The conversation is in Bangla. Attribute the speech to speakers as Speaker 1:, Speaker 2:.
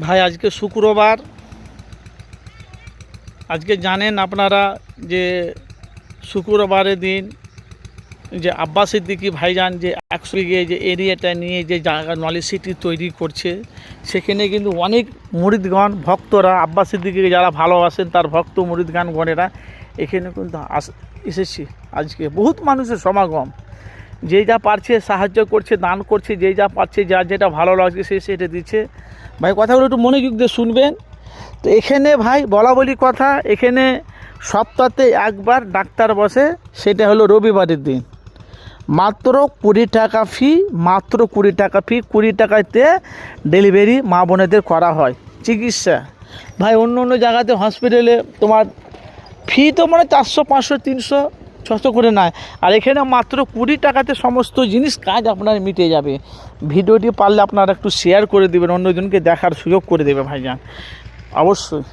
Speaker 1: ভাই, আজকে শুক্রবার। আজকে জানেন আপনারা যে শুক্রবারের দিন যে আব্বাস সিদ্দিকি ভাইজান যে একশো গিয়ে যে এরিয়াটা নিয়ে যে জায়গা, নলেজ সিটি তৈরি করছে, সেখানে কিন্তু অনেক মুরিদগণ, ভক্তরা, আব্বাস সিদ্দিকিকে যারা ভালোবাসেন, তার ভক্ত মুরিদগান গণেরা এখানে কিন্তু আস, এসেছে। আজকে বহুত মানুষের সমাগম। যে যা পারছে, সাহায্য করছে, দান করছে যে যা পারছে যার যেটা ভালো লাগছে, সে সেটা দিচ্ছে। ভাই, কথাগুলো একটু মনোযোগ দিয়ে শুনবেন। তো এখানে ভাই, বলা বলি কথা, এখানে সপ্তাহে একবার ডাক্তার বসে, সেটা হলো রবিবারের দিন। মাত্র কুড়ি টাকা ফি মাত্র কুড়ি টাকা ফি কুড়ি টাকাতে ডেলিভারি মা বোনেদের করা হয়, চিকিৎসা। ভাই, অন্য অন্য জায়গাতে হসপিটালে তোমার ফি তো মানে চারশো, পাঁচশো, তিনশো ছশো করে নেয়। আর এখানে মাত্র কুড়ি টাকাতে সমস্ত জিনিস কাজ আপনার মিটে যাবে। ভিডিওটি পারলে আপনারা একটু শেয়ার করে দেবেন, অন্যজনকে দেখার সুযোগ করে দেবে ভাইজান। অবশ্যই।